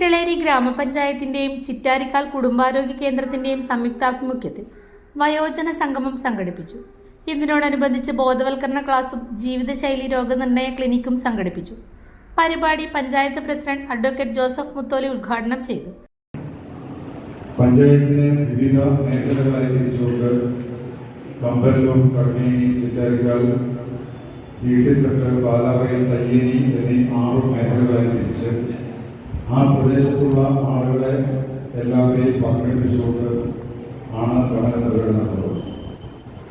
ചിറ്റളേരി ഗ്രാമപഞ്ചായത്തിന്റെയും ചിറ്റാരിക്കാൽ കുടുംബാരോഗ്യ കേന്ദ്രത്തിന്റെയും സംയുക്താഭിമുഖ്യത്തിൽ വയോജന സംഗമം സംഘടിപ്പിച്ചു. ഇതിനോടനുബന്ധിച്ച് ബോധവൽക്കരണ ക്ലാസും ജീവിതശൈലി രോഗനിർണയ ക്ലിനിക്കും സംഘടിപ്പിച്ചു. പരിപാടി panchayat president advocate Joseph Mutholi ഉദ്ഘാടനം ചെയ്തു. പഞ്ചായത്തിനെ വിവിധ മേഖലകളായി തിരിച്ചുകൊണ്ട് കമ്പല്ലൂർ കടമേനി ചിറ്റാരിക്കാൽ വീട്ടിൽപ്പെട്ട് പാലാറയിൽ തയ്യേനി എന്നീ ആറ് മേഖലകളായി തിരിച്ച് ആ പ്രദേശത്തുള്ള ആളുകളെ എല്ലാവരെയും പങ്കെടുപ്പിച്ചുകൊണ്ട് ആണ് തണൽ പരിപാടി നടന്നത്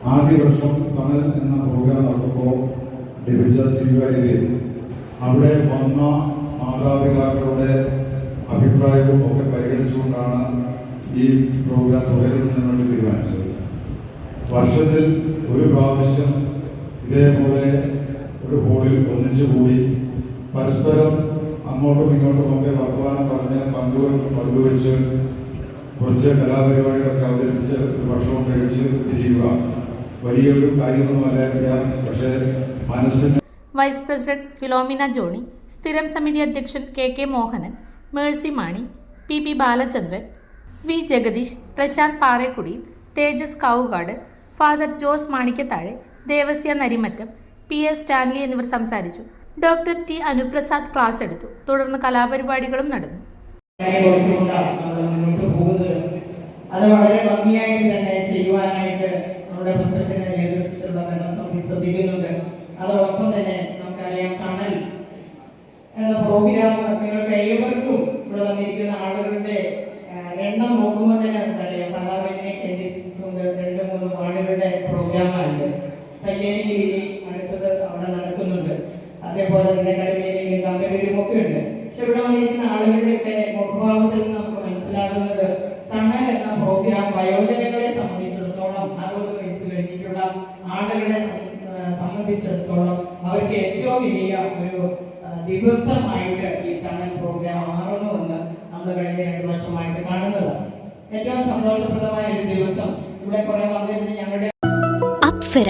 ആദ്യ വർഷം തണൽ എന്ന പ്രോഗ്രാം നടത്തുമ്പോൾ ലഭിച്ച സ്വീകാര്യതയും അവിടെ വന്ന മാതാപിതാക്കളുടെ അഭിപ്രായവും ഒക്കെ പരിഗണിച്ചുകൊണ്ടാണ് ഈ പ്രോഗ്രാം തുടരുന്നതിന് വേണ്ടി തീരുമാനിച്ചത്. വർഷത്തിൽ ഒരു പ്രാവശ്യം ഇതേപോലെ ഒരു ഹോളിൽ ഒന്നിച്ചു കൂടി പരസ്പരം അങ്ങോട്ടും ഇങ്ങോട്ടും ഒക്കെ വർത്തമാനം പറഞ്ഞ് പങ്കു പങ്കുവെച്ച് കുറച്ച് കലാപരിപാടികളൊക്കെ അവതരിപ്പിച്ച് ഒരു ഭക്ഷണം കഴിച്ച് തിരിയുക. വലിയൊരു കാര്യമൊന്നുമല്ല പക്ഷേ മനസ്സിന് വൈസ് പ്രസിഡന്റ് ഫിലോമിന ജോണി സ്ഥിരം സമിതി അധ്യക്ഷൻ K K Mohanan Mercy Mani P P Balachandran V Jagadish Prashanth Parekkudy Thejas Kavukad father Jose Manikkathazhe Devasya Narimattam P S Stanley എന്നിവർ സംസാരിച്ചു. ഡോക്ടർ ടി അനുപ്രസാദ് ക്ലാസ് എടുത്തു. തുടർന്ന് കലാപരിപാടികളും നടന്നു. അത് വളരെ ഭംഗിയായിട്ട് തന്നെ ചെയ്യുവാനായിട്ട് നമ്മുടെ പ്രസിഡന്റിന്റെ നേതൃത്വത്തിലുള്ള ഭരണസമിതി ശ്രദ്ധിക്കുന്നുണ്ട്. അതോടൊപ്പം തന്നെ നമുക്കറിയാം കണൽ എന്ന പ്രോഗ്രാം നിങ്ങൾക്ക് ഏവർക്കും ഇവിടെ വന്നിരിക്കുന്ന ആളുകളുടെ എണ്ണം നോക്കുമ്പോൾ തന്നെ നമുക്കറിയാം പലാവലിനെ കേന്ദ്രീകരിച്ചുകൊണ്ട് രണ്ട് മൂന്ന് ആളുകളുടെ പ്രോഗ്രാമാണ് തയ്യേരിയിൽ അതേപോലെ തന്നെ കടുവേലിയിലും കമ്പനിയിലും ഒക്കെ ഉണ്ട് പക്ഷെ ഇവിടെ വന്നിരിക്കുന്ന ആളുകളുടെ മുഖഭാവത്തിൽ നിന്ന് നമുക്ക് മനസ്സിലാകുന്നത് തണൽ എന്ന പ്രോഗ്രാം വയോജനങ്ങളെ സംബന്ധിച്ചിടത്തോളം അറുപത് വയസ്സ് കഴിഞ്ഞിട്ടുള്ള ആളുകളെ സംബന്ധിച്ചിടത്തോളം അവർക്ക് ഏറ്റവും വലിയ ഒരു ദിവസമായിട്ട് ഈ തണൽ പ്രോഗ്രാം മാറുന്നു എന്ന് നമ്മൾ കഴിഞ്ഞ രണ്ട് വർഷമായിട്ട് കാണുന്നത്. ഏറ്റവും സന്തോഷപ്രദമായ ഒരു ദിവസം ഇവിടെ കുറെ വന്നിരുന്ന ഞങ്ങളുടെ അപ്സര